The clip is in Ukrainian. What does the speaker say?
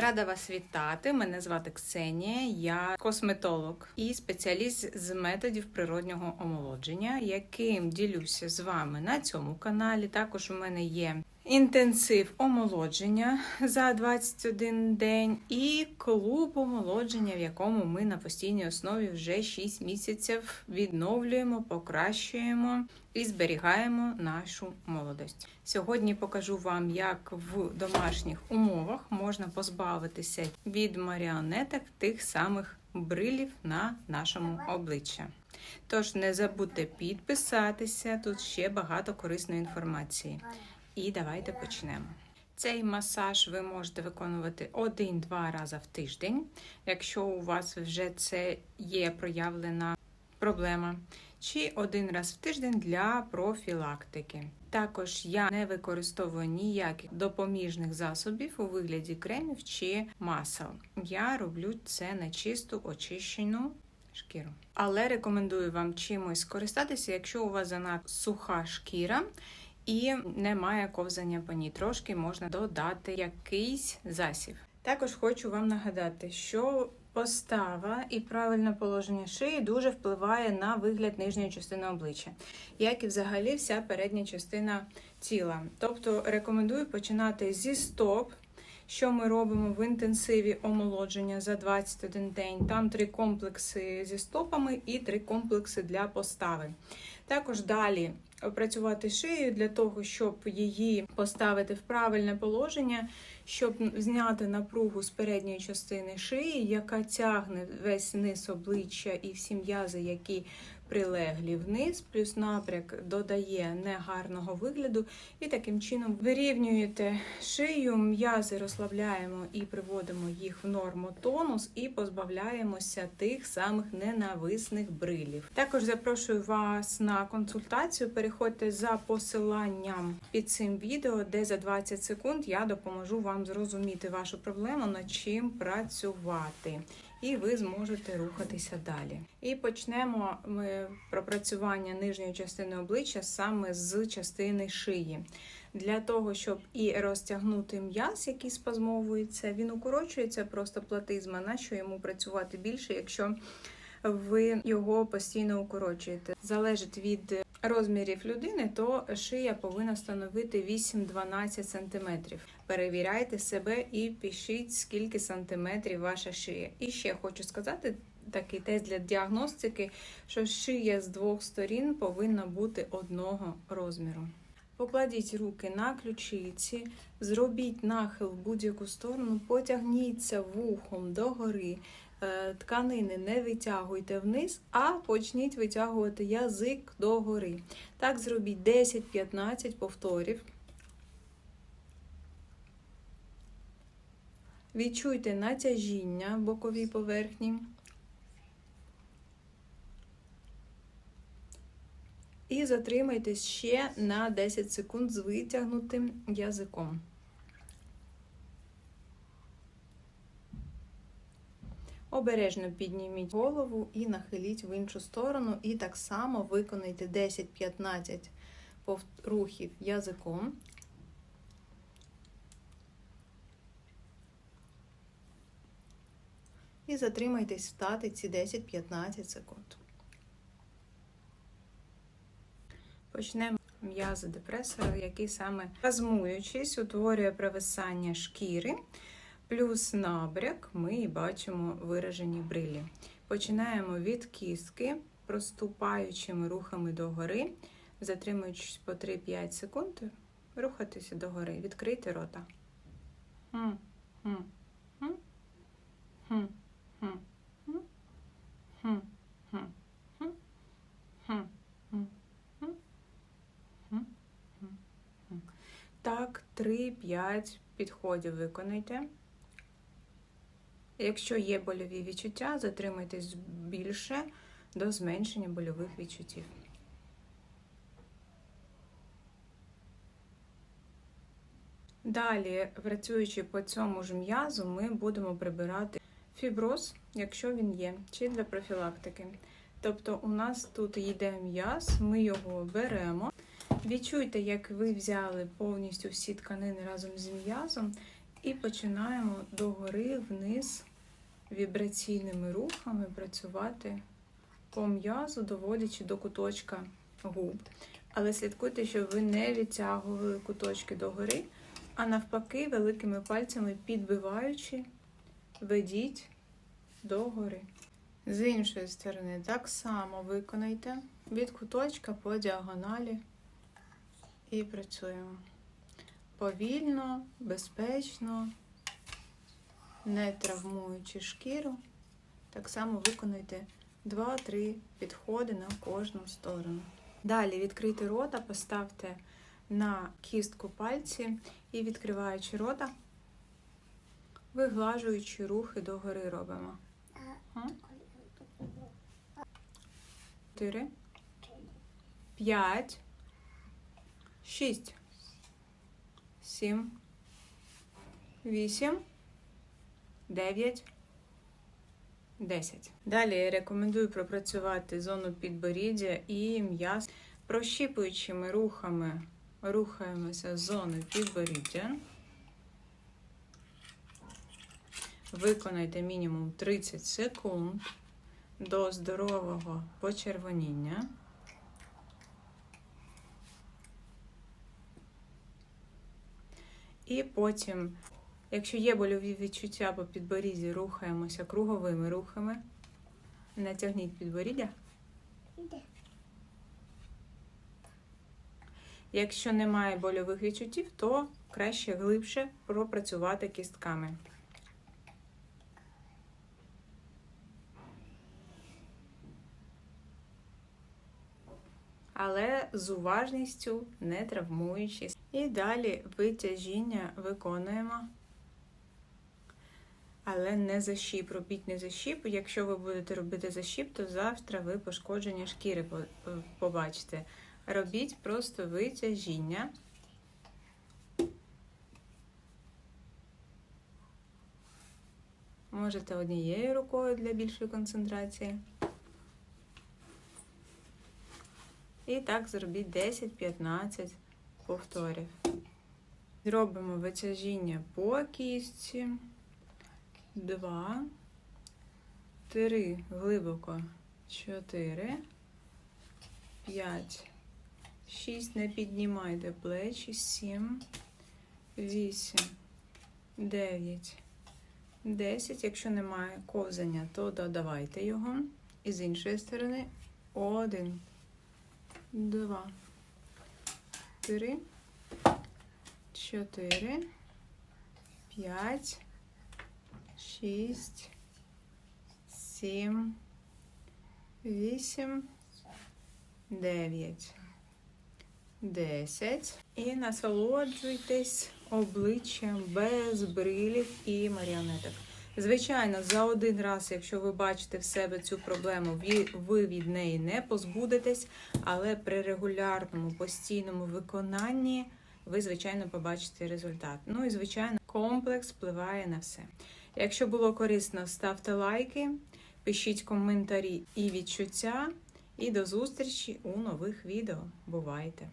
Рада вас вітати. Мене звати Ксенія, я косметолог і спеціаліст з методів природнього омолодження, яким ділюся з вами на цьому каналі. Також у мене є інтенсив омолодження за 21 день і клуб омолодження, в якому ми на постійній основі вже 6 місяців відновлюємо, покращуємо і зберігаємо нашу молодость. Сьогодні покажу вам, як в домашніх умовах можна позбавитися від маріонеток тих самих брилів на нашому обличчі. Тож не забудьте підписатися, тут ще багато корисної інформації. І давайте почнемо. Цей масаж ви можете виконувати один-два рази в тиждень, якщо у вас вже це є проявлена проблема, чи один раз в тиждень для профілактики. Також я не використовую ніяких допоміжних засобів у вигляді кремів чи масел. Я роблю це на чисту очищену шкіру. Але рекомендую вам чимось скористатися, якщо у вас занадто суха шкіра і немає ковзання по ній. Трошки можна додати якийсь засіб. Також хочу вам нагадати, що постава і правильне положення шиї дуже впливає на вигляд нижньої частини обличчя, як і взагалі вся передня частина тіла. Тобто рекомендую починати зі стоп. Що ми робимо в інтенсиві омолодження за 21 день? Там три комплекси зі стопами і три комплекси для постави. Також далі опрацювати шию для того, щоб її поставити в правильне положення, щоб зняти напругу з передньої частини шиї, яка тягне весь низ обличчя і всі м'язи, які прилеглі вниз, плюс напряг додає негарного вигляду, і таким чином вирівнюєте шию, м'язи розслабляємо і приводимо їх в норму тонус і позбавляємося тих самих ненависних брилів. Також запрошую вас на консультацію. Переходьте за посиланням під цим відео, де за 20 секунд я допоможу вам зрозуміти вашу проблему, над чим працювати і ви зможете рухатися далі. І почнемо ми пропрацювання нижньої частини обличчя саме з частини шиї. Для того, щоб і розтягнути м'яз, який спазмовується, він укорочується просто платизма, на що йому працювати більше, якщо ви його постійно укорочуєте. Залежить від розмірів людини, то шия повинна становити 8-12 см. Перевіряйте себе і пишіть, скільки сантиметрів ваша шия. І ще хочу сказати. Такий тест для діагностики, що шия з двох сторін повинна бути одного розміру. Покладіть руки на ключиці, зробіть нахил в будь-яку сторону, потягніться вухом догори, тканини не витягуйте вниз, а почніть витягувати язик догори. Так, зробіть 10-15 повторів. Відчуйте натяжіння в боковій поверхні. І затримайтесь ще на 10 секунд з витягнутим язиком. Обережно підніміть голову і нахиліть в іншу сторону, і так само виконайте 10-15 рухів язиком. І затримайтесь в статиці 10-15 секунд. Почнемо м'язи депресора, який саме спазмуючись, утворює провисання шкіри. Плюс набряк ми бачимо виражені брилі. Починаємо від кістки, проступаючими рухами догори, затримуючись по 3-5 секунд, рухатися догори, відкрийте рота. Так, 3-5 підходів виконайте. Якщо є больові відчуття, затримайтесь більше до зменшення больових відчуттів. Далі, працюючи по цьому ж м'язу, ми будемо прибирати фіброз, якщо він є, чи для профілактики. Тобто, у нас тут йде м'яз, ми його беремо. Відчуйте, як ви взяли повністю всі тканини разом з м'язом І починаємо догори вниз вібраційними рухами працювати по м'язу, доводячи до куточка губ. Але слідкуйте, щоб ви не відтягували куточки догори, а навпаки, великими пальцями підбиваючи, ведіть догори. З іншої сторони, так само виконайте від куточка по діагоналі і працюємо. Повільно, безпечно, не травмуючи шкіру. Так само виконайте 2-3 підходи на кожну сторону. Далі відкрийте рота, поставте на кістку пальці і відкриваючи рота, виглажуючи рухи догори робимо. Чотири, п'ять, шість, сім, вісім, дев'ять, десять. Далі я рекомендую пропрацювати зону підборіддя і м'яз. Прощіпуючими рухами рухаємося з зони підборіддя. Виконайте мінімум 30 секунд до здорового почервоніння. І потім, якщо є больові відчуття по підборідді, рухаємося круговими рухами. Натягніть підборіддя. Якщо немає больових відчуттів, то краще глибше пропрацювати кістками. але з уважністю, не травмуючись. І далі витяжіння виконуємо. Але не защіп. Робіть не защіп. Якщо ви будете робити защіп, то завтра ви пошкодження шкіри побачите. Робіть просто витяжіння. Можете однією рукою для більшої концентрації. І так зробіть 10-15 повторів. Зробимо витяжіння по кістці. Два. Три. Глибоко. Чотири. П'ять. Шість. Не піднімайте плечі. Сім. Вісім. Дев'ять. Десять. Якщо немає ковзання, то додавайте його. І з іншої сторони один два, три, чотири, п'ять, шість, сім, вісім, дев'ять, десять. І насолоджуйтесь обличчям без брилів і маріонеток. Звичайно, за один раз, якщо ви бачите в себе цю проблему, ви- від неї не позбудетесь, але при регулярному постійному виконанні ви, звичайно, побачите результат. Ну і звичайно, комплекс впливає на все. Якщо було корисно, ставте лайки, пишіть коментарі і відчуття. І до зустрічі у нових відео. Бувайте!